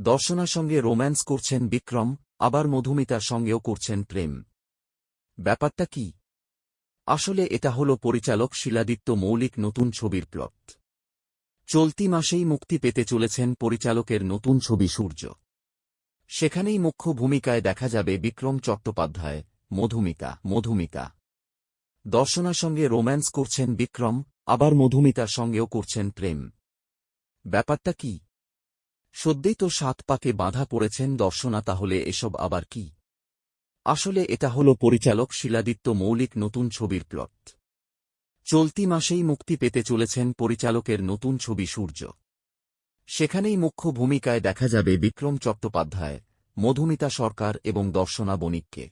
দর্শনার সঙ্গে রোম্যান্স করছেন বিক্রম, আবার মধুমিতার সঙ্গেও করছেন প্রেম। ব্যাপারটা কি? আসলে এটা হল পরিচালক শিলাদিত্য মৌলিক নতুন ছবির প্লট। চলতি মাসেই মুক্তি পেতে চলেছেন পরিচালকের নতুন ছবি সূর্য। সেখানেই মুখ্য ভূমিকায় দেখা যাবে বিক্রম চট্টোপাধ্যায়, মধুমিতা মধুমিতা দর্শনার সঙ্গে রোম্যান্স করছেন বিক্রম, আবার মধুমিতার সঙ্গেও করছেন প্রেম। ব্যাপারটা কি? সদ্যই তো সাত পাকে বাঁধা পড়েছেন দর্শনা, তাহলে এসব আবার কি? আসলে এটা হল পরিচালক শিলাদিত্য মৌলিক নতুন ছবির প্লট। চলতি মাসেই মুক্তি পেতে চলেছেন পরিচালকের নতুন ছবি সূর্য। সেখানেই মুখ্য ভূমিকায় দেখা যাবে বিক্রম চট্টোপাধ্যায়, মধুমিতা সরকার এবং দর্শনা বণিককে।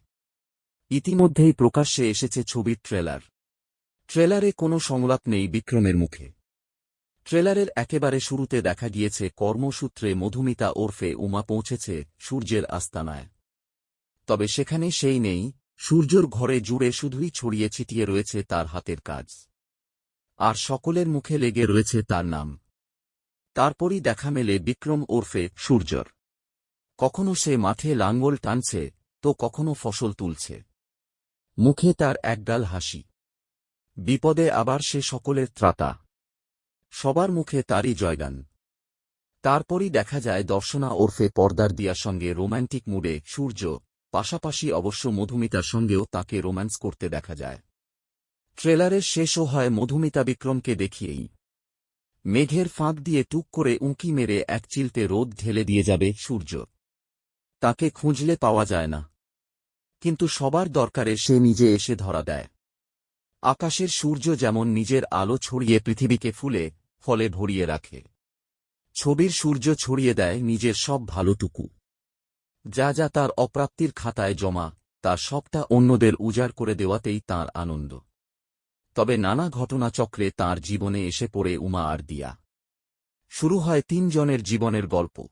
ইতিমধ্যেই প্রকাশ্যে এসেছে ছবির ট্রেলার। ট্রেলারে কোনো সংলাপ নেই বিক্রমের মুখে। ট্রেলারের একেবারে শুরুতে দেখা গিয়েছে কর্মসূত্রে মধুমিতা ওরফে উমা পৌঁছেছে সূর্যের আস্তানায়। তবে সেখানে সেই নেই, সূর্যর ঘরে জুড়ে শুধুই ছড়িয়ে ছিটিয়ে রয়েছে তার হাতের কাজ। আর সকলের মুখে লেগে রয়েছে তার নাম। তারপরই দেখা মেলে বিক্রম ওরফে সূর্যর। কখনো সে মাঠে লাঙ্গল টানছে, তো কখনো ফসল তুলছে। মুখে তার একগাল হাসি। বিপদে আবার সে সকলের ত্রাতা। সবার মুখে তারই জয়গান। তারপরই দেখা যায় দর্শনা ওরফে পর্দার দিয়ার সঙ্গে রোম্যান্টিক মুডে সূর্য, পাশাপাশি অবশ্য মধুমিতার সঙ্গেও তাকে রোম্যান্স করতে দেখা যায়। ট্রেলারের শেষও হয় মধুমিতা বিক্রমকে দেখিয়েই। মেঘের ফাঁক দিয়ে টুক করে উঁকি মেরে এক চিলতে রোদ ঢেলে দিয়ে যাবে সূর্য। তাকে খুঁজলে পাওয়া যায় না। কিন্তু সবার দরকারে সে নিজে এসে ধরা দেয়। আকাশের সূর্য যেমন নিজের আলো ছড়িয়ে পৃথিবীকে ফুলে ফলে ভরিয়ে রাখে। ছবির সূর্য ছড়িয়ে দেয় নিজের সব ভালোটুকু। যা যা তার অপ্রাপ্তির খাতায় জমা, তার সবটা অন্যদের উজাড় করে দেওয়াতেই তার আনন্দ। তবে নানা ঘটনাচক্রে তার জীবনে এসে পড়ে উমা আর দিয়া। শুরু হয় তিনজনের জীবনের গল্প।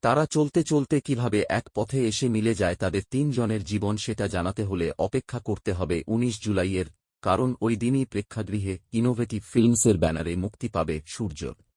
তারা চলতে চলতে কীভাবে এক পথে এসে মিলে যায় তাদের তিনজনের জীবন সেটা জানাতে হলে অপেক্ষা করতে হবে ১৯ জুলাইয়ের কারণ ওই দিনই প্রেক্ষাগৃহে ইনোভেটিভ ফিল্মসের ব্যানারে মুক্তি পাবে সূর্য।